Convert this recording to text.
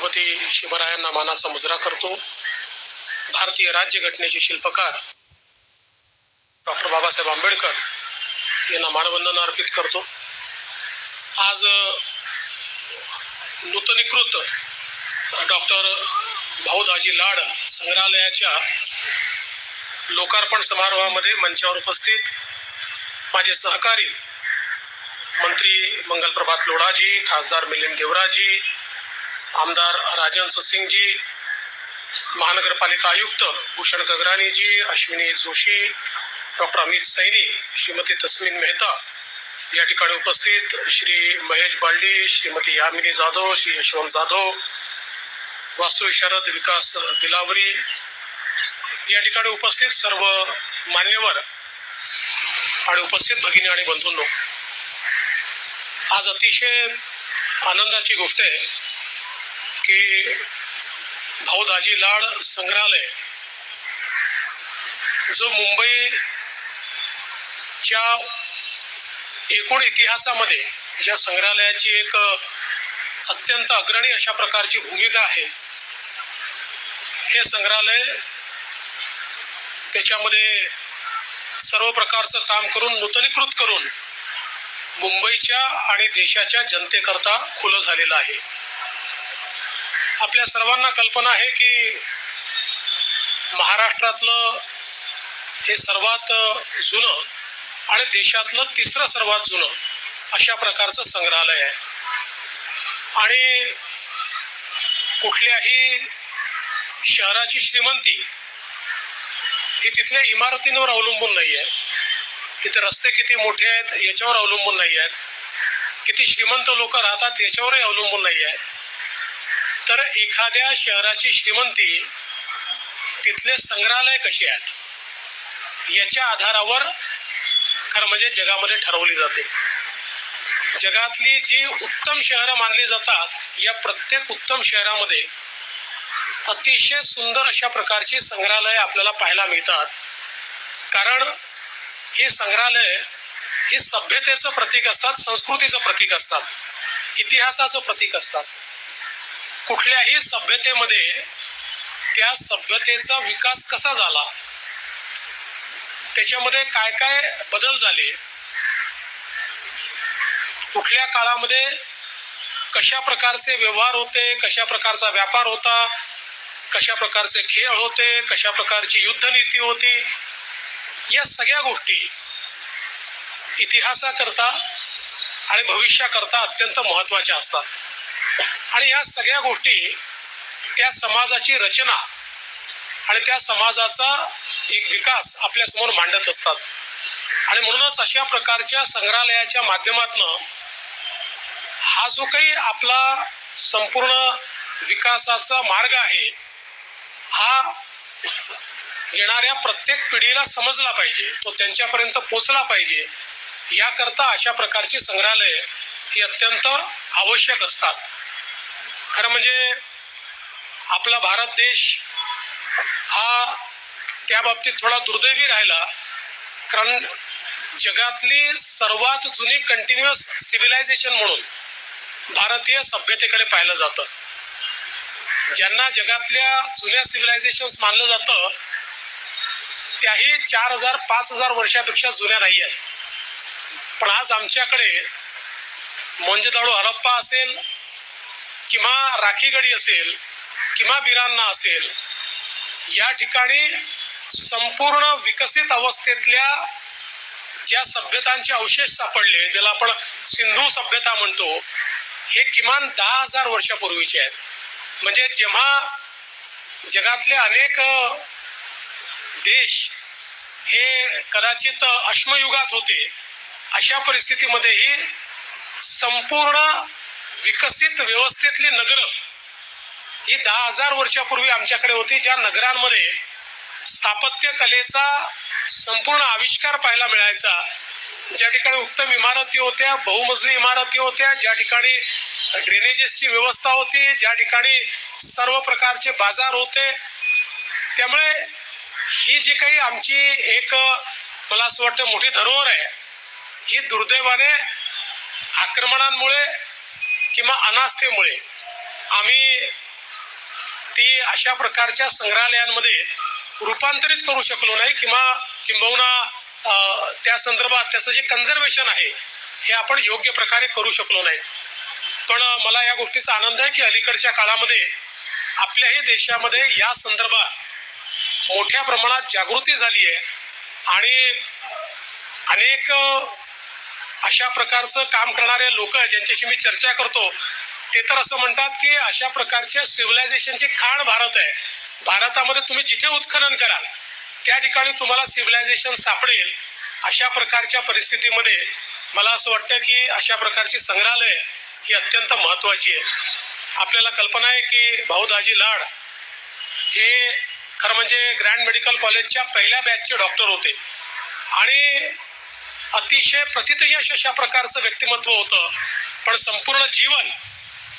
छत्रपती शिवरायांना मानाचा मुजरा करतो. भारतीय राज्यघटनेचे शिल्पकार डॉक्टर बाबासाहेब आंबेडकर यांना मानवंदना अर्पित करतो. आज नूतनीकृत डॉक्टर भाऊदाजी लाड संग्रहालयाच्या लोकार्पण समारोहामध्ये मंचावर उपस्थित माझे सहकारी मंत्री मंगलप्रभात लोढाजी खासदार मिलिंद देवराजी आमदार राजन सिंगजी महानगरपालिका आयुक्त भूषण गगरानीजी अश्विनी जोशी डॉक्टर अमित सैनी श्रीमती तस्मिन मेहता या ठिकाणी उपस्थित श्री महेश बाळडी श्रीमती यामिनी जाधव श्री यशवंत जाधव वास्तुविशारद विकास दिलावरी या ठिकाणी उपस्थित सर्व मान्यवर आणि उपस्थित भगिनी आणि बंधूंनो आज अतिशय आनंदाची गोष्ट आहे. की भाऊ दाजी लाड संग्रहालय जो मुंबईच्या एकूण इतिहासामध्ये या संग्रहालयाची एक अत्यंत अग्रणी अशा प्रकारची भूमिका आहे. हे संग्रहालय त्याच्यामध्ये सर्व प्रकारचं काम करून नूतनीकृत करून मुंबईच्या आणि देशाच्या जनतेकरता खुलं झालेलं आहे. आपल्या सर्वांना कल्पना आहे की महाराष्ट्रातलं हे सर्वात जुनं आणि देशातलं तिसरं सर्वात जुनं अशा प्रकारचं संग्रहालय आहे. आणि कुठल्याही शहराची श्रीमंती ही तिथल्या इमारतींवर अवलंबून नाही आहे. तिथे रस्ते किती मोठे आहेत याच्यावर अवलंबून नाही आहेत. किती श्रीमंत लोक राहतात याच्यावरही अवलंबून नाही आहे. तर एखाद्या शहराची श्रीमंती तिथले संग्रहालय कसे आहेत? याच्या आधारावर खरं म्हणजे जगामध्ये ठरवली जाते. जगातली जी उत्तम शहरं मानली जातात या प्रत्येक उत्तम शहरामध्ये अतिशय सुंदर अशा प्रकारची संग्रहालय आपल्याला पाहायला मिळतात. कारण ही संग्रहालय ही सभ्यतेचं प्रतीक असतात संस्कृतीचं प्रतीक असतात इतिहासाचं प्रतीक असतात. कुठल्याही सभ्यतेमध्ये त्या सभ्यतेचा विकास कसा झाला? त्याच्यामध्ये काय काय बदल झाले? कुठल्या काळामध्ये कशा प्रकारचे व्यवहार होते? कशा प्रकारचा व्यापार होता? कशा प्रकारचे खेळ होते? कशा प्रकारची युद्धनीती होती? या सगळ्या गोष्टी इतिहासाकरता आणि भविष्याकरता अत्यंत महत्त्वाच्या असतात. आणि या सगळ्या गोष्टी त्या समाजाची रचना आणि त्या समाजाचा एक विकास आपल्यासमोर मांडत असतात. आणि म्हणूनच अशा प्रकारच्या संग्रहालयाच्या माध्यमातनं हा जो काही आपला संपूर्ण विकासाचा मार्ग आहे हा येणाऱ्या प्रत्येक पिढीला समजला पाहिजे तो त्यांच्यापर्यंत पोचला पाहिजे याकरता अशा प्रकारची संग्रहालय ही अत्यंत आवश्यक असतात. खरं म्हणजे आपला भारत देश हा त्या बाबतीत थोडा दुर्दैवी राहिला. कारण जगातली सर्वात जुनी कंटिन्युअस सिव्हिलायझेशन म्हणून भारतीय सभ्यतेकडे पाहिलं जातं. ज्यांना जगातल्या जुन्या सिव्हिलायझेशन मानलं जातं त्याही चार हजार पाच हजार वर्षापेक्षा जुन्या नाही आहेत पण आज आमच्याकडे म्हणजे मोंजदाळू हरप्पा असेल किंवा राखीगडी असेल किंवा बिरांना असेल या ठिकाणी संपूर्ण विकसित अवस्थेतल्या ज्या सभ्यतांचे अवशेष सापडले ज्याला आपण सिंधू सभ्यता म्हणतो हे किमान दहा हजार वर्षापूर्वीचे आहेत. म्हणजे जेव्हा जगातले अनेक देश हे कदाचित अश्मयुगात होते अशा परिस्थितीमध्येही संपूर्ण विकसित व्यवस्थेतली नगरं ही दहा हजार वर्षापूर्वी आमच्याकडे होती ज्या नगरांमध्ये स्थापत्य कलेचा संपूर्ण आविष्कार पाहायला मिळायचा. ज्या ठिकाणी उत्तम इमारती होत्या बहुमजली इमारती होत्या ज्या ठिकाणी ड्रेनेजेसची व्यवस्था होती ज्या ठिकाणी सर्व प्रकारचे बाजार होते. त्यामुळे ही जी काही आमची एक मला असं वाटतं मोठी धरोहर आहे ही दुर्दैवाने आक्रमणांमुळे किंवा अनास्थेमुळे आम्ही ती अशा प्रकारच्या संग्रहालयांमध्ये रूपांतरित करू शकलो नाही किंवा किंबहुना त्या संदर्भात त्याचं जे कन्झर्वेशन आहे हे आपण योग्य प्रकारे करू शकलो नाही. पण मला या गोष्टीचा आनंद आहे की अलीकडच्या काळामध्ये आपल्याही देशामध्ये या संदर्भात मोठ्या प्रमाणात जागृती झाली आहे. आणि अनेक अशा प्रकारचं काम करणारे लोक ज्यांच्याशी मी चर्चा करतो ते तर असं म्हणतात की अशा प्रकारच्या सिव्हिलायझेशनचे खाण भारत आहे. भारतामध्ये तुम्ही जिथे उत्खनन कराल त्या ठिकाणी तुम्हाला सिव्हिलायझेशन सापडेल. अशा प्रकारच्या परिस्थितीमध्ये मला असं वाटतं की अशा प्रकारची संग्रहालय ही अत्यंत महत्वाची आहे. आपल्याला कल्पना आहे की भाऊ दाजी लाड हे खरं म्हणजे ग्रँड मेडिकल कॉलेजच्या पहिल्या बॅचचे डॉक्टर होते. आणि अतिशय प्रतितयश अशा प्रकारचं व्यक्तिमत्व होतं. पण संपूर्ण जीवन